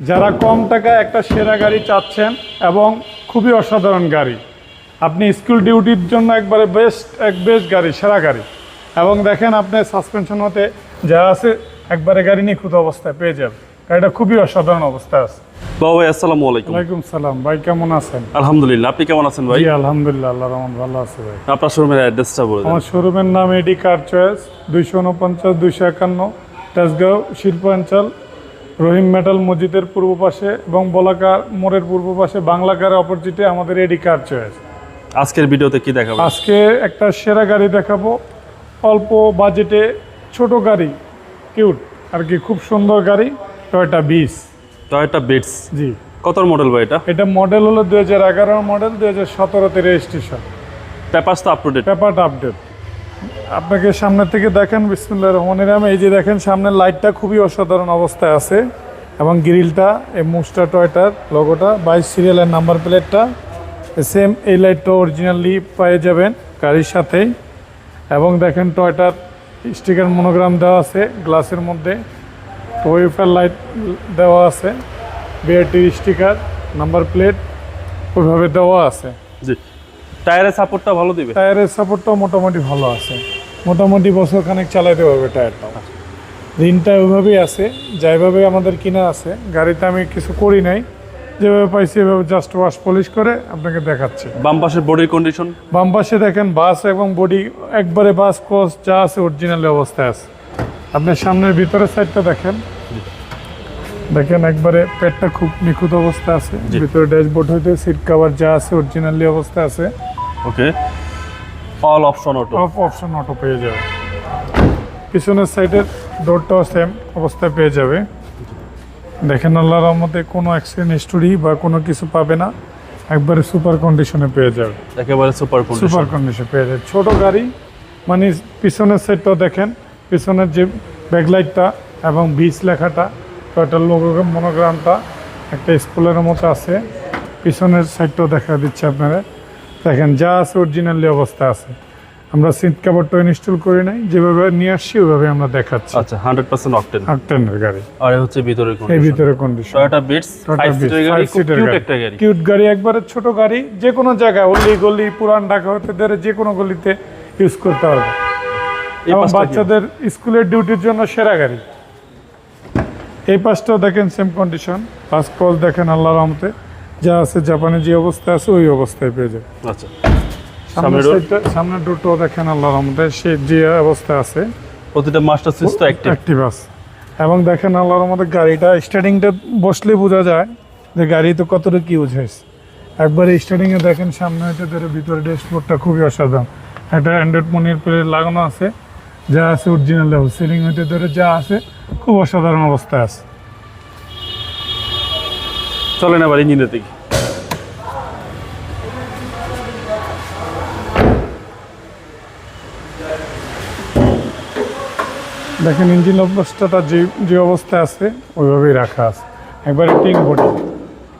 যারা কম টাকায় একটা সেরা গাড়ি চাচ্ছেন এবং খুবই অসাধারণ গাড়ি আপনি স্কুল ডিউটির জন্য একবারে বেস্ট এক বেস্ট গাড়ি সেরা গাড়ি। এবং দেখেন আপনি সাসপেনশন হতে যা আছে একবারে গাড়ি নিখুঁত অবস্থায় পেয়ে যাবেন। গাড়িটা খুবই অসাধারণ অবস্থায় আছে। বাবা ভাই আসসালামু আলাইকুম। ওয়ালাইকুম সালাম। ভাই কেমন আছেন? আলহামদুলিল্লাহ আপনি কেমন আছেন ভাই? জি আলহামদুলিল্লাহ আল্লাহ রহমান ভালো আছে ভাই। আপনার শোরুমের অ্যাড্রেসটা বলে আমার শোরুমের নাম এডি কার চয়েস দুইশো উনপঞ্চাশ দুইশো একান্ন তেজগাঁও শিল্পাঞ্চল রহিম মেটাল মসজিদের পূর্ব পাশে এবং বলাকার মোড়ের পূর্ব পাশে বাংলাকারের অপোজিটে আমাদের এডি কার চয়েস। আজকের ভিডিওতে কি দেখাবো? আজকে একটা সেরা গাড়ি দেখাবো। অল্প বাজেটে ছোট গাড়ি কিউট আর কি খুব সুন্দর গাড়ি টয়টা বিস টয়টা বিটস জি। কত মডেল ভাই এটা? এটা মডেল হলো দুই হাজার এগারো মডেল দুই হাজার সতেরোতে রেজিস্ট্রেশন পেপারস তো আপ টু ডেট পেপারটা আপডেট আপনাকে সামনে থেকে দেখেন বিসমুল্লাহ রহমানের রাম এই যে দেখেন সামনের লাইটটা খুবই অসাধারণ অবস্থায় আছে এবং গ্রিলটা, এই মুস্টা, টয়টার লোগোটা বাইশ সিরিয়ালের নাম্বার প্লেটটা সেম এই লাইটটা অরিজিনালি পেয়ে যাবেন গাড়ির সাথেই। এবং দেখেন, টয়টার স্টিকার মনোগ্রাম দেওয়া আছে গ্লাসের মধ্যে। ওয়েফার লাইট দেওয়া আছে বিআরটির স্টিকার নাম্বার প্লেট ওইভাবে দেওয়া আছে। জি। টায়ারের সাপোর্টটা ভালো দিবে? টায়ারের সাপোর্টটাও মোটামুটি ভালো আছে। মোটামুটি বছর খানেক চালাতে পারবে টায়ারটাও। ঋণটা ওইভাবেই আছে যেভাবে আমাদের কিনা আছে। গাড়িতে আমি কিছু করি নাই। যেভাবে পাইছি এভাবে জাস্ট ওয়াশ পলিশ করে আপনাকে দেখাচ্ছি। বাম পাশের বডির কন্ডিশন বাম পাশে দেখেন বাস এবং বডি একবারে বাস ক্রস যা আছে অরিজিনাল অবস্থায় আছে। আপনার সামনের ভিতরের সাইডটা দেখেন। দেখেন একবারে পেটটা খুব নিখুঁত অবস্থায় আছে। ভিতরে ড্যাশবোর্ড হইতে সিট কাভার যা আছে অরিজিনালি অবস্থায় আছে। Okay all option auto off option auto পেয়ে যাবে। পিছনের সাইডের ডোরটাও সেম অবস্থায় পেয়ে যাবে। দেখেন আল্লাহ রহমতে কোনো অ্যাক্সিডেন্ট হিস্টোরি বা কোনো কিছু পাবে না। একবারে সুপার কন্ডিশনে পেয়ে যাবে। একেবারে সুপার কন্ডিশন সুপার কন্ডিশন পেয়ে যাবে। ছোট গাড়ি মানে পিছনের সাইডটাও দেখেন পিছনের যে ব্যাকলাইটটা এবং বিচ লেখাটা লোগো মনোগ্রামটা একটা স্কুলের মতো আছে। পিছনের সাইডটাও দেখা দিচ্ছে আপনারা দেখেন যা আছে অরিজিনালি অবস্থা আছে। আমরা সিট কাভারটা ইনস্টল করি নাই যেভাবে নিয়ে আসছি ওইভাবে আমরা দেখাচ্ছি। আচ্ছা হান্ড্রেড পার্সেন্ট অকটেন আটটেনের গাড়ি। আর হচ্ছে ভিতরের এই কন্ডিশন ভিতরে কন্ডিশন টয়োটা বিটস ফাইভ সিটের গাড়ি কিউট একটা গাড়ি। কিউট গাড়ি একবারে ছোট গাড়ি যে কোনো জায়গায় অলি গলি পুরান ঢাকা হতে ধরে যে কোনো গলিতে ইউজ করতে পারবে। এই এবং বাচ্চাদের স্কুলের ডিউটির জন্য সেরা গাড়ি। এই পাশটাও দেখেন সেম কন্ডিশন ফার্স্ট কল দেখেন আল্লাহ রহমতে। যা আছে জাপানে যে অবস্থা আছে ওই অবস্থায় পেয়ে যাবে। আচ্ছা। সামনের ডোরটাও দেখেন আল্লাহ রহমতে সে যে অবস্থায় আছে প্রতিটা মাস্টার সুইচ তো অ্যাক্টিভ আছে। এবং দেখেন আল্লাহর মধ্যে গাড়িটা স্টার্টিংটা বসলে বোঝা যায় যে গাড়ি তো কতটুকু ইউজ হয়েছে। একবারে স্টার্টিংয়ে দেখেন সামনে হইতে ধরে ভিতরে ড্যাশবোর্ডটা খুবই অসাধারণ। একটা অ্যান্ড্রয়েড মনির প্লেট লাগানো আছে যা আছে অরিজিনাল লেভেল সিলিং হইতে ধরে যা আছে খুব অসাধারণ অবস্থায় আছে। চলেন আবার ইঞ্জিনের দিকে? দেখেন ইঞ্জিন অবস্থাটা যে যে অবস্থায় আছে ওইভাবেই রাখা আছে। একবারে টিং বডি।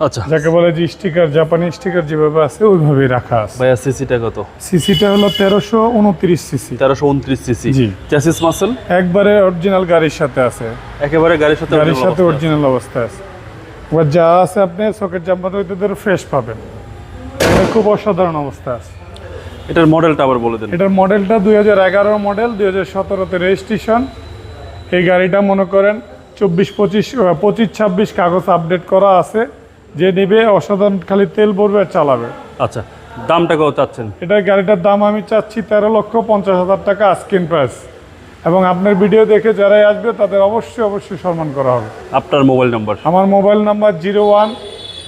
আচ্ছা। যাকে বলে যে স্টিকার জাপানি স্টিকার যেভাবে আছে ওইভাবেই রাখা আছে। ভাইয়া সিসিটা কত? সিসিটা হলো তেরোশো উনত্রিশ সিসি। তেরোশো উনত্রিশ সিসি। জি। চ্যাসিস মাসেল? একবারে অরিজিনাল গাড়ির সাথে আছে। একেবারে গাড়ির সাথে গাড়ির সাথে অরিজিনাল অবস্থায় আছে। এবার যা আছে আপনি সকেট হইতে ধরে ফ্রেশ পাবেন। এটা খুব অসাধারণ অবস্থা আছে। এটার মডেলটা আবার বলে দেন। এটার মডেলটা দুই হাজার এগারো মডেল দুই হাজার সতেরোতে রেজিস্ট্রেশন এই গাড়িটা মনে করেন চব্বিশ পঁচিশ পঁচিশ ছাব্বিশ কাগজ আপডেট করা আছে। যে নেবে অসাধারণ খালি তেল ভরবে আর চালাবে। আচ্ছা দামটা কত চাচ্ছেন? এটা গাড়িটার দাম আমি চাচ্ছি তেরো লক্ষ পঞ্চাশ হাজার টাকা আস্কিন প্রাইস এবং আপনার ভিডিও দেখে যারাই আসবে তাদের অবশ্যই অবশ্যই সম্মান করা হবে। আপনার মোবাইল নাম্বার আমার mobile number zero one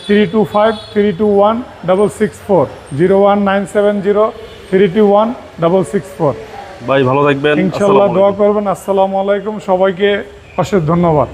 three two five three two one double six four zero one nine seven zero three two one double six four. ভাই ভালো থাকবেন। ইনশাল্লাহ দোয়া করবেন। আসসালামু আলাইকুম। সবাইকে অশেষ ধন্যবাদ।